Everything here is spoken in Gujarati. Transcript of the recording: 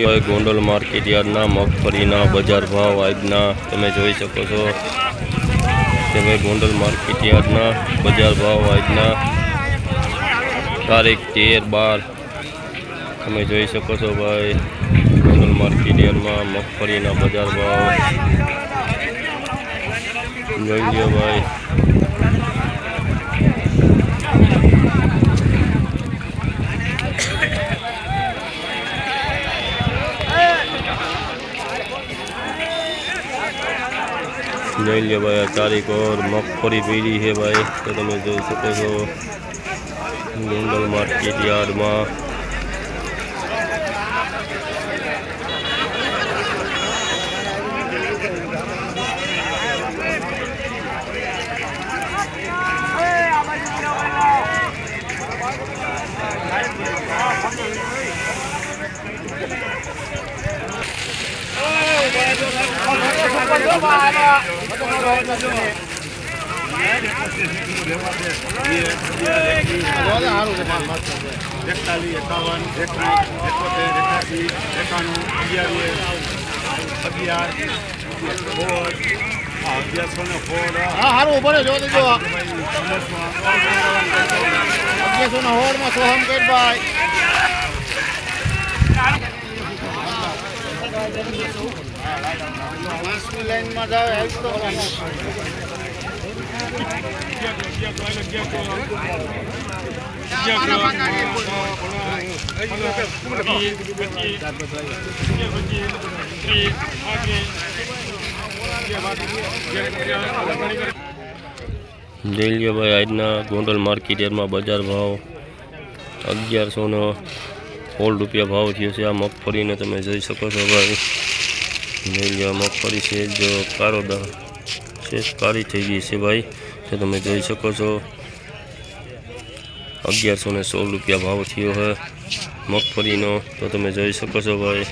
ગોંડલ માર્કેટ યાર્ડના મગફળીના બજાર ભાવ આજના તમે જોઈ શકો છો. કે ભાઈ ગોંડલ માર્કેટ યાર્ડના બજાર ભાવ આજના તારીખ તેર બાર તમે જોઈ શકો છો ભાઈ. ગોંડલ માર્કેટ યાર્ડમાં મગફળીના બજાર ભાવ. જોઈ લ્યો ભાઈ. જોઈ લ્યો ભાઈ આ તારીખ ઓર મગફળી પીળી છે ભાઈ તો તમે જોઈ શકો છો ગોંડલ માર્કેટ યાર્ડમાં એકતાલીસ એકાવન એકવીસ એકોતેર એકાસી એકાણું અગિયાર અગિયાર સોળ અગિયારસો ને સોળ હા હારું ઊભો જો જોવા દેજો અગિયારસો ના હોળમાં સોહમ કરી, ભાઈ. પાંચમી લાઈનમાં જાવ આજના ગોંડલ માર્કેટ યાર્ડમાં બજાર ભાવ અગિયારસોનો સોળ રૂપિયા ભાવ થયો છે આ મગફળીને તમે જોઈ શકો છો ભાઈ. જોઈ મગફળી છે જો કારોદા છે કાળી થઈ ગઈ છે ભાઈ. તો તમે જોઈ શકો છો અગિયારસો ને સોળ રૂપિયા ભાવ થયો છે મગફળીનો. તો તમે જોઈ શકો છો ભાઈ.